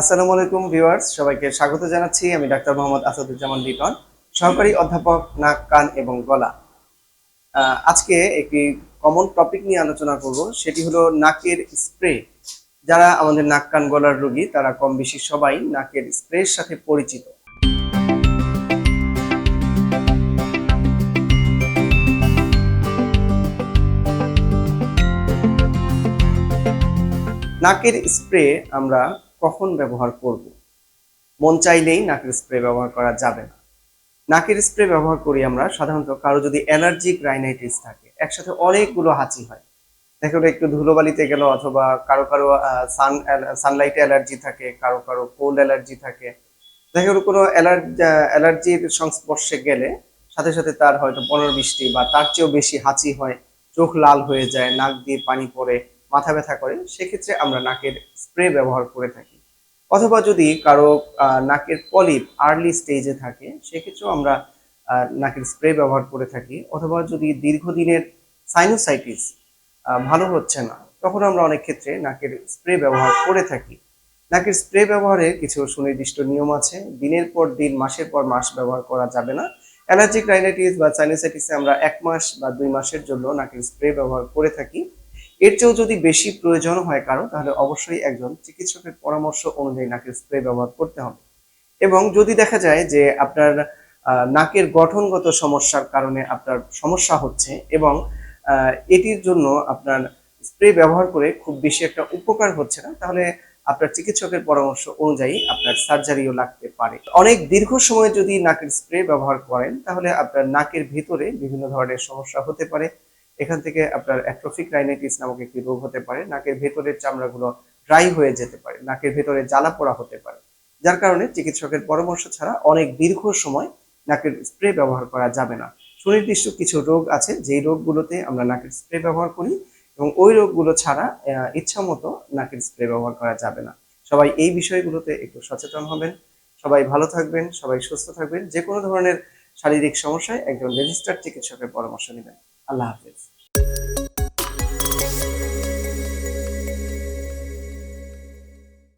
আসসালামু আলাইকুম ভিউয়ার্স, সবাইকে স্বাগত জানাচ্ছি। আমি ডাক্তার মোহাম্মদ আসাদুজ্জামান লিটন, সহকারী অধ্যাপক, নাক, কান এবং গলা। আজকে একটি কমন টপিক নিয়ে আলোচনা করব, সেটি হলো নাকের স্প্রে যারা আমাদের নাক, কান, গলার রোগী, তারা কম বেশি সবাই নাকের স্প্রের সাথে পরিচিত। নাকের স্প্রে আমরা কখন ব্যবহার করব? মন চাইলেই নাকের স্প্রে ব্যবহার করা যাবে না। নাকের স্প্রে ব্যবহার করি আমরা সাধারণত কারও যদি অ্যালার্জিক রাইনাইটিস থাকে, একসাথে অনেকগুলো হাঁচি হয়। দেখা একটু ধুলোবালিতে গেল অথবা কারও কারও সান সানলাইটে অ্যালার্জি থাকে, কারও কারও কোল্ড অ্যালার্জি থাকে। দেখা গেলো কোনো অ্যালার্জির সংস্পর্শে গেলে সাথে সাথে তার হয়তো পনেরো বৃষ্টি বা তার চেয়েও বেশি হাঁচি হয়, চোখ লাল হয়ে যায়, নাক দিয়ে পানি পড়ে, মাথা ব্যথা করে, সেক্ষেত্রে আমরা নাকের স্প্রে ব্যবহার করে থাকি। অথবা যদি কারও নাকের পলিপ আর্লি স্টেজে থাকে, সেক্ষেত্রেও আমরা নাকের স্প্রে ব্যবহার করে থাকি। অথবা যদি দীর্ঘদিনের সাইনোসাইটিস ভালো হচ্ছে না, তখন আমরা অনেক ক্ষেত্রে নাকের স্প্রে ব্যবহার করে থাকি। নাকের স্প্রে ব্যবহারে কিছু সুনির্দিষ্ট নিয়ম আছে। দিনের পর দিন, মাসের পর মাস ব্যবহার করা যাবে না। অ্যালার্জিক রাইনাইটিস বা সাইনোসাইটিসে আমরা এক মাস বা দুই মাসের জন্য নাকের স্প্রে ব্যবহার করে থাকি। এর চেয়েও যদি বেশি প্রয়োজন হয় কারও, তাহলে অবশ্যই একজন চিকিৎসকের পরামর্শ অনুযায়ী নাকের স্প্রে ব্যবহার করতে হবে। এবং যদি দেখা যায় যে আপনার নাকের গঠনগত সমস্যার কারণে আপনার সমস্যা হচ্ছে এবং এটির জন্য আপনার স্প্রে ব্যবহার করে খুব বেশি একটা উপকার হচ্ছে না, তাহলে আপনার চিকিৎসকের পরামর্শ অনুযায়ী আপনার সার্জারিও লাগতে পারে। অনেক দীর্ঘ সময় যদি নাকের স্প্রে ব্যবহার করেন, তাহলে আপনার নাকের ভিতরে বিভিন্ন ধরনের সমস্যা হতে পারে। এখান থেকে আপনার অ্যাট্রোফিক রাইনাইটিস নামক একটি রোগ হতে পারে। নাকের ভেতরের চামড়াগুলো ড্রাই হয়ে যেতে পারে। নাকের ভেতরে জ্বালা পোড়া হতে পারে। যার কারণে চিকিৎসকের পরামর্শ ছাড়া অনেক দীর্ঘ সময় নাকের স্প্রে ব্যবহার করা যাবে না। সুনির্দিষ্ট কিছু রোগ আছে, যেই রোগগুলোতে আমরা নাকের স্প্রে ব্যবহার করি এবং ওই রোগগুলো ছাড়া ইচ্ছা মতো নাকের স্প্রে ব্যবহার করা যাবে না। সবাই এই বিষয়গুলোতে একটু সচেতন হবেন। সবাই ভালো থাকবেন, সবাই সুস্থ থাকবেন। যে কোনো ধরনের শারীরিক সমস্যায় একজন রেজিস্টার্ড চিকিৎসকের পরামর্শ নেবেন। আল্লাহ হাফেজ। you